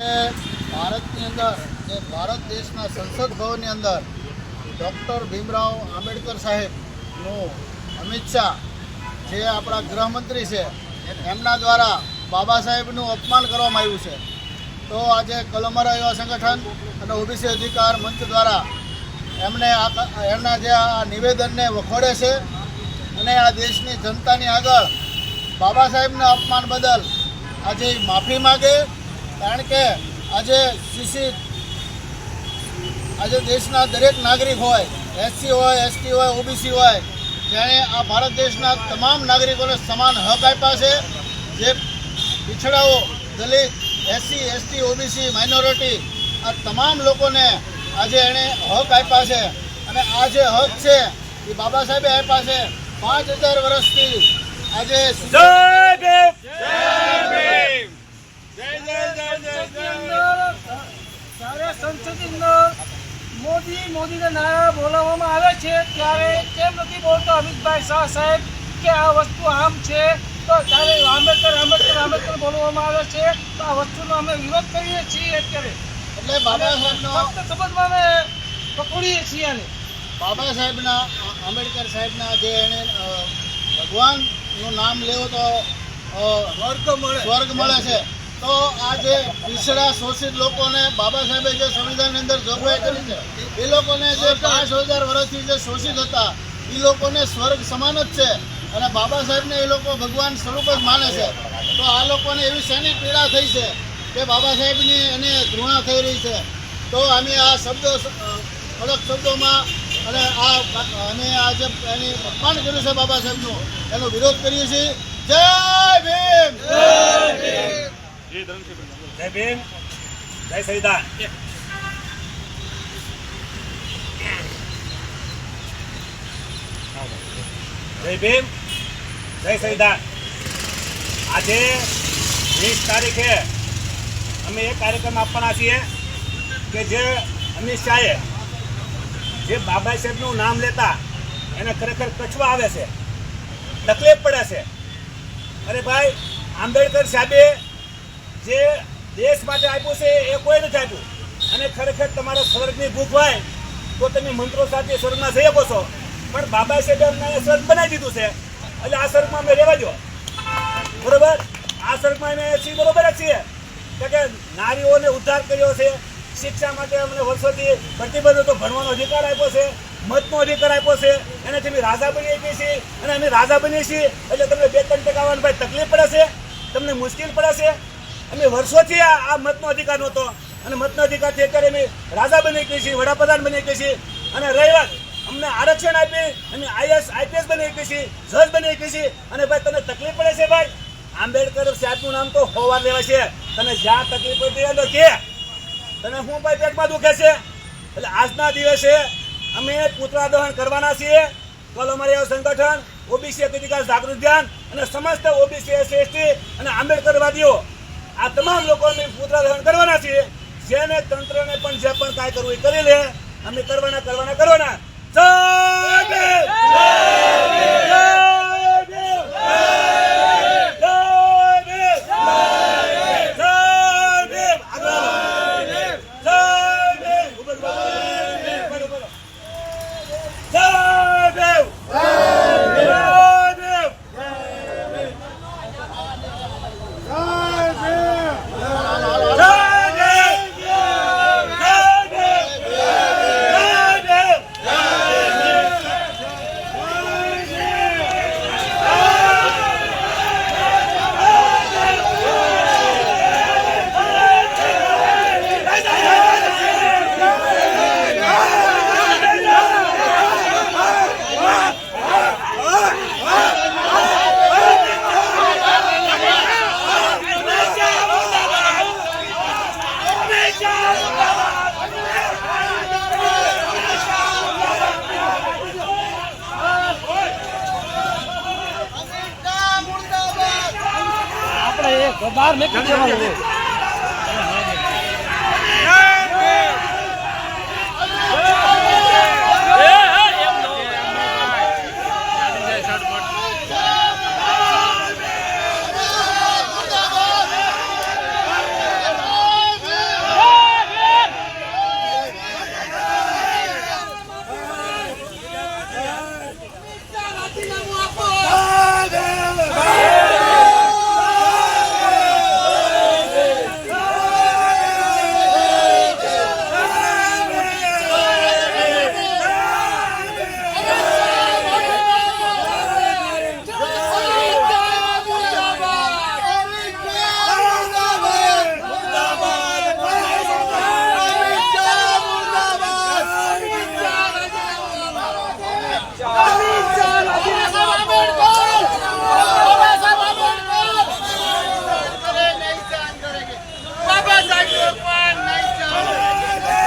ભારતની અંદર જે ભારત દેશના સંસદ ભવનની અંદર ડૉક્ટર ભીમરાવ આંબેડકર સાહેબનું અમિત શાહ, જે આપણા ગૃહમંત્રી છે એમના દ્વારા બાબા સાહેબનું અપમાન કરવામાં આવ્યું છે. તો આજે કલમરા યુવા સંગઠન અને ઓબીસી અધિકાર મંચ દ્વારા એમને એમના જે આ નિવેદનને વખોડે છે અને આ દેશની જનતાની આગળ બાબા સાહેબના અપમાન બદલ આજે માફી માગે કારણ કે આજે સીસી આજે દેશના દરેક નાગરિક હોય એસસી હોય એસટી હોય ઓબીસી હોય, જેણે આ ભારત દેશના તમામ નાગરિકોને સમાન હક આપ્યા છે, જે પીછડાઓ, Dalit SC ST OBC minority આ તમામ લોકોને આજે એણે હક આપ્યા છે. અને આ જે હક છે, એ બાબા સાહેબે આપ્યા છે. પાંચ હજાર વર્ષથી આજે જય ભીમ જય ભીમ જય જય જય જય જય જ્યારે મોદી મોદીના નારા બોલાવવામાં આવે છે ત્યારે કેમ નથી બોલતો અમિતભાઈ શાહ સાહેબ કે આ વસ્તુ આમ છે? તો ત્યારે આંબેડકર આંબેડકર આંબેડકર બોલવામાં આવે છે તો આ વસ્તુનો અમે વિરોધ કરીએ છીએ અત્યારે. એટલે બાબા સાહેબનો ફક્ત શબ્દમાં અમે પકડીએ છીએ આને. બાબા સાહેબના આંબેડકર સાહેબના જે એને ભગવાનનું નામ લેવો તો અ, સ્વર્ગ મળે છે. તો આ જે પીછડા શોષિત લોકોને બાબા સાહેબે જે સંવિધાનની અંદર જોગવાઈ કરી છે, એ લોકોને જે પાંચ હજાર વર્ષથી જે શોષિત હતા, એ લોકોને સ્વર્ગ સમાન જ છે અને બાબા સાહેબને એ લોકો ભગવાન સ્વરૂપ જ માને છે. તો આ લોકોને એવી શેની પીડા થઈ છે કે બાબા સાહેબની એને ઘૃણા થઈ રહી છે? તો અમે આ શબ્દો કડક શબ્દોમાં અને આ, અમે આ જે એની અપમાન કર્યું છે બાબા સાહેબનું. એનો વિરોધ કરીએ છીએ. જય ભીમ! જય ભીમ! જય ભીમ જય ભીમ, જય સંવિધાન આજે વીસ તારીખે અમે એ કાર્યક્રમ આપવાના છીએ કે જે અમિત શાહે જે બાબા સાહેબનું નામ લેતા એને ખરેખર કચવા આવે છે. તકલીફ પડે છે. અરે ભાઈ, આંબેડકર સાહેબે જે દેશ માટે આપ્યું છે એ કોઈ નથી આપ્યું. અને ખરેખર તમારે સ્વર્ગની ભૂખ હોય તો તમે મંત્રો સાથે સ્વર્ગમાં જઈ શકો છો. પણ બાબા સાહેબે અમને સ્વર્ગ બનાવી દીધું છે. એટલે આ સ્વર્ગમાં અમે રહેવા જો બરોબર? આ સ્વર્ગમાં અમે છીએ બરોબર જ છીએ. કે નારીઓને ઉદ્ધાર કર્યો છે. શિક્ષા માટે અમને વર્ષોથી પ્રતિબંધ હતો, ભણવાનો અધિકાર આપ્યો છે, મતનો અધિકાર આપ્યો છે. એને અમે રાજા બની આપીએ છીએ. અને અમે રાજા બનીએ છીએ. એટલે તમને બે ત્રણ ટકા ભાઈ તકલીફ પડે છે. તમને મુશ્કેલ પડે છે. અમે વર્ષોથી આ મતનો અધિકાર નહોતો. અને મતનો અધિકારથી અત્યારે અમે રાજા બની ગઈ છીએ, વડાપ્રધાન બની ગઈ છીએ. અને રહી અમને આરક્ષણ આપી અમે આઈએસ, આઈપીએસ બની ગઈ છીએ, જજ બની ગઈ છીએ. અને ભાઈ તને તકલીફ પડે છે ભાઈ? આંબેડકર સાહેબનું નામ તો હોવા લેવા છે. તને જ્યાં તકલીફ પડતી તો કે. તને શું ભાઈ પેટમાં દુખે છે? એટલે આજના દિવસે અમે પુતળા દહન કરવાના છીએ. કલ અમારે સંગઠન, ઓબીસી અધિકાર જાગૃત ધ્યાન અને સમસ્ત ઓબીસી એસસી અને આંબેડકરવાદીઓ આ તમામ લોકો અમે પુતળા દહન કરવાના છીએ. જેને તંત્રને પણ જે પણ કાંઈ કરવું એ કરી લે. અમે કરવાના કરવાના કરવાના. જય ભીમ! જય ભીમ! જય ભીમ! જય ભીમ! જય ભીમ! આગળ. જય ભીમ! ઊભો રહો. ઊભો રહો, ઊભો રહો. જય ભીમ! જય ભીમ! જય ભીમ! જય ભીમ! જય ભીમ! આપણે એ બહાર મેં